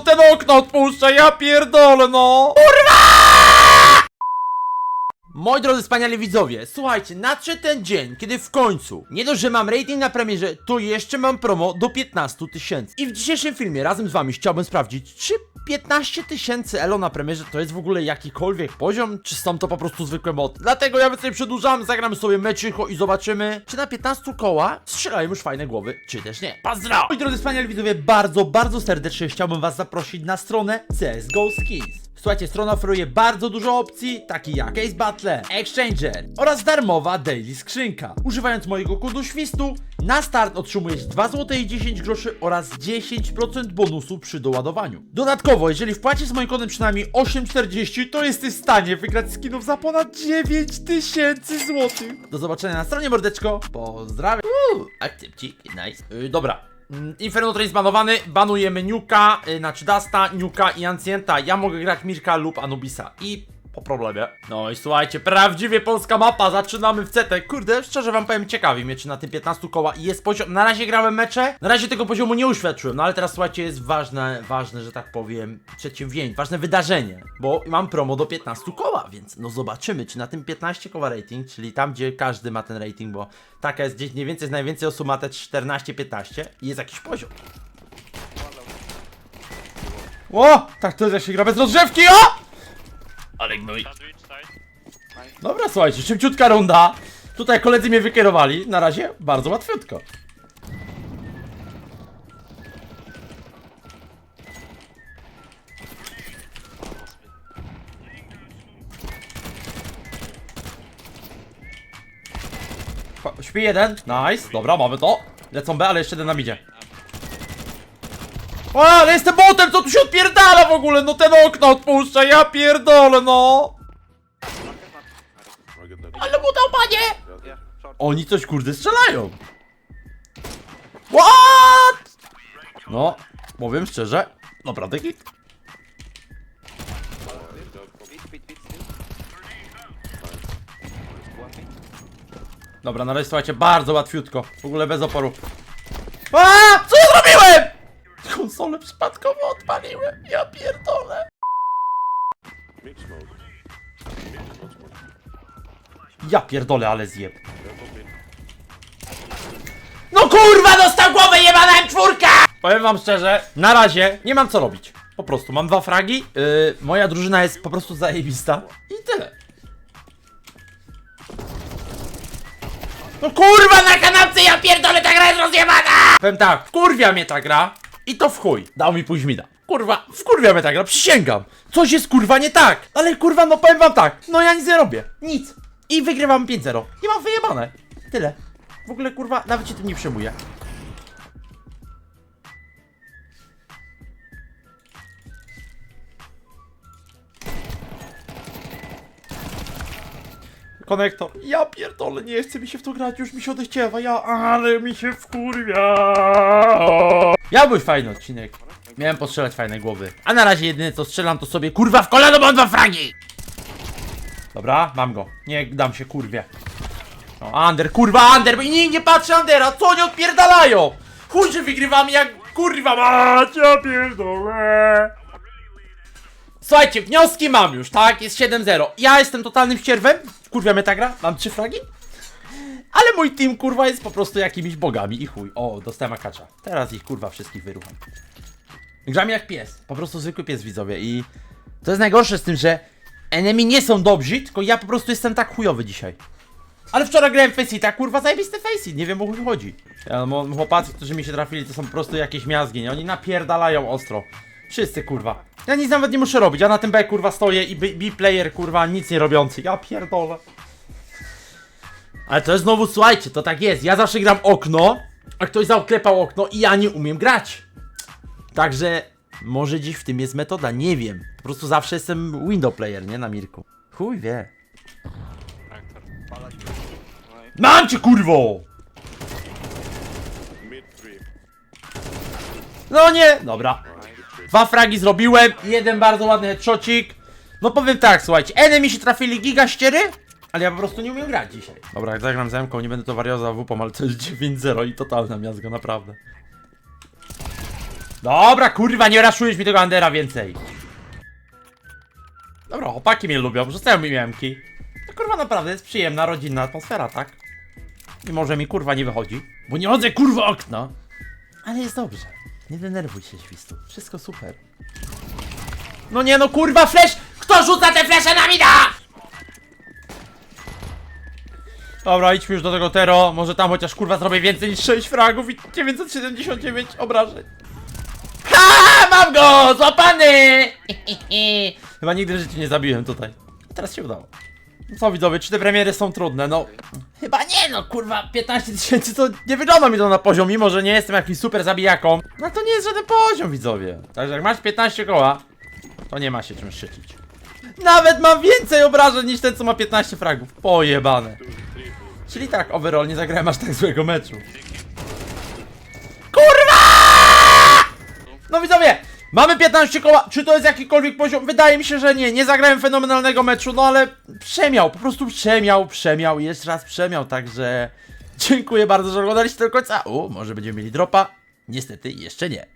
ten okno odpuszcza, ja pierdolę, no! Moi drodzy wspaniali widzowie, słuchajcie, nadszedł ten dzień, kiedy w końcu, nie dość, że mam rating na premierze, to jeszcze mam promo do 15 tysięcy. I w dzisiejszym filmie razem z wami chciałbym sprawdzić, czy 15 tysięcy elo na premierze to jest w ogóle jakikolwiek poziom, czy są to po prostu zwykłe mod. Dlatego ja więcej przedłużam, zagramy sobie meczycho i zobaczymy, czy na 15 koła strzelają już fajne głowy, czy też nie. Pozdro! Moi drodzy wspaniali widzowie, bardzo, bardzo serdecznie chciałbym was zaprosić na stronę CSGO Skins. Słuchajcie, strona oferuje bardzo dużo opcji, takich jak Ace Battle, Exchanger oraz darmowa Daily Skrzynka. Używając mojego kodu świstu, na start otrzymujesz 2 zł i 10 groszy oraz 10% bonusu przy doładowaniu. Dodatkowo, jeżeli wpłacisz z moim kodem przynajmniej 8,40, to jesteś w stanie wygrać skinów za ponad 9000 zł. Do zobaczenia na stronie mordeczko. Pozdrawiam. Uuu, akcepcik, nice. Yy, dobra. Mm, Inferno Train zbanowany, banujemy Nuka, yy, znaczy Dasta, Nuka i Ancienta. Ja mogę grać Mirka lub Anubisa. I po problemie. No i słuchajcie, prawdziwie polska mapa, zaczynamy w CT. Kurde, szczerze wam powiem, ciekawi mnie, czy na tym 15 koła jest poziom. Na razie grałem mecze, na razie tego poziomu nie uświadczyłem, no ale teraz słuchajcie, jest ważne, ważne, że tak powiem, przedsięwzięcie, ważne wydarzenie, bo mam promo do 15 koła, więc no zobaczymy, czy na tym 15 koła rating, czyli tam, gdzie każdy ma ten rating, bo taka jest gdzieś mniej więcej, najwięcej osób ma te 14-15 i jest jakiś poziom. O! Tak to jak się gra bez rozgrzewki, o! Ale side. Dobra, słuchajcie, szybciutka runda. Tutaj koledzy mnie wykierowali. Na razie bardzo łatwiutko. Śpi jeden. Nice. Dobra, mamy to. Lecą B, ale jeszcze jeden nam idzie. O, ale jestem botem, co tu się odpierdala w ogóle? No ten okno odpuszcza, ja pierdolę, no. Ale mu dał panie! Oni coś kurde strzelają. What? No, powiem szczerze, naprawdę hit. Dobra, na razie słuchajcie, bardzo łatwiutko. W ogóle bez oporu. A! Konsolę przypadkowo odpaliłem. Ja pierdolę. Ja pierdolę, ale zjeb. No kurwa, dostał głowę jebana M4! Powiem wam szczerze, na razie nie mam co robić. Po prostu, mam dwa fragi, yy, moja drużyna jest po prostu zajebista i tyle. No kurwa, na kanapce ja pierdolę, ta gra jest rozjebana! Powiem tak, kurwia mnie ta gra i to w chuj. Dał mi później mida. Kurwa, wkurwia mnie ta gra, przysięgam. Coś jest kurwa nie tak. Ale kurwa, no powiem wam tak, no ja nic nie robię. Nic. I wygrywam 5-0. I mam wyjebane. Tyle. W ogóle kurwa, nawet się tym nie przejmuję. Konektor. Ja pierdolę, nie chce mi się w to grać, już mi się odechciewa, ja, ale mi się wkurwia. Miał być fajny odcinek. Miałem postrzelać fajne głowy. A na razie jedyne co strzelam to sobie kurwa w kolano mam dwa fragi! Dobra, mam go. Nie dam się kurwie. No, Ander, kurwa, Ander, bo nie, nie patrzę Andera, co oni odpierdalają? Chuj, że wygrywamy jak kurwa mać, ja pierdolę. Słuchajcie, wnioski mam już, tak? Jest 7-0. Ja jestem totalnym ścierwem. Kurwa mnie ta gra, mam trzy fragi. Ale mój team, kurwa, jest po prostu jakimiś bogami i chuj. O, dostałem akacza. Teraz ich, kurwa, wszystkich wyrucham. Grzamy jak pies. Po prostu zwykły pies, widzowie. I to jest najgorsze z tym, że enemy nie są dobrzy, tylko ja po prostu jestem tak chujowy dzisiaj. Ale wczoraj grałem Faceita, kurwa, zajebisty Faceit, nie wiem o chuj chodzi. Chłopacy, którzy mi się trafili, to są po prostu jakieś miazgi, nie? Oni napierdalają ostro. Wszyscy, kurwa. Ja nic nawet nie muszę robić, ja na tym B, kurwa, stoję i B-player, kurwa, nic nie robiący. Ja pierdolę. Ale to jest znowu, słuchajcie, to tak jest. Ja zawsze gram okno, a ktoś zaoklepał okno i ja nie umiem grać. Także może gdzieś w tym jest metoda, nie wiem. Po prostu zawsze jestem window player, nie na Mirku. Chuj wie. Mam cię kurwo! No nie! Dobra. Dwa fragi zrobiłem, jeden bardzo ładny headshotcik. No powiem tak, słuchajcie, enemy się trafili giga ściery, ale ja po prostu nie umiem grać dzisiaj. Dobra, jak zagram z Emką, nie będę to wariował za WP, ale to jest 9-0 i totalna miazga, naprawdę. Dobra, kurwa, nie raszujesz mi tego Andera więcej. Dobra, chłopaki mnie lubią, rzucają mi miemki. To kurwa naprawdę jest przyjemna, rodzinna atmosfera, tak? I może mi kurwa nie wychodzi, bo nie chodzę kurwa okna. Ale jest dobrze. Nie denerwuj się, świstu. Wszystko super. No nie no, kurwa, flash! Kto rzuca te flesze na mida? Dobra, idźmy już do tego Tero. Może tam chociaż kurwa zrobię więcej niż 6 fragów i 979 obrażeń. Ha! Mam go! Złapany! Chyba nigdy w życiu nie zabiłem tutaj. Teraz się udało. No Co widzowie, czy te premiery są trudne? No, chyba nie no, kurwa, 15 tysięcy to nie wygląda mi to na poziom, mimo że nie jestem jakimś super zabijaką. No to nie jest żaden poziom, widzowie. Także jak masz 15 koła, to nie ma się czym szczycić. Nawet mam więcej obrażeń niż ten, co ma 15 fragów. Pojebane. Czyli tak, overall nie zagrałem aż tak złego meczu. Kurwa! No widzowie, mamy 15 koła. Czy to jest jakikolwiek poziom? Wydaje mi się, że nie. Nie zagrałem fenomenalnego meczu, no ale przemiał, po prostu przemiał, przemiał jeszcze raz przemiał, także dziękuję bardzo, że oglądaliście do końca. U, może będziemy mieli dropa. Niestety jeszcze nie.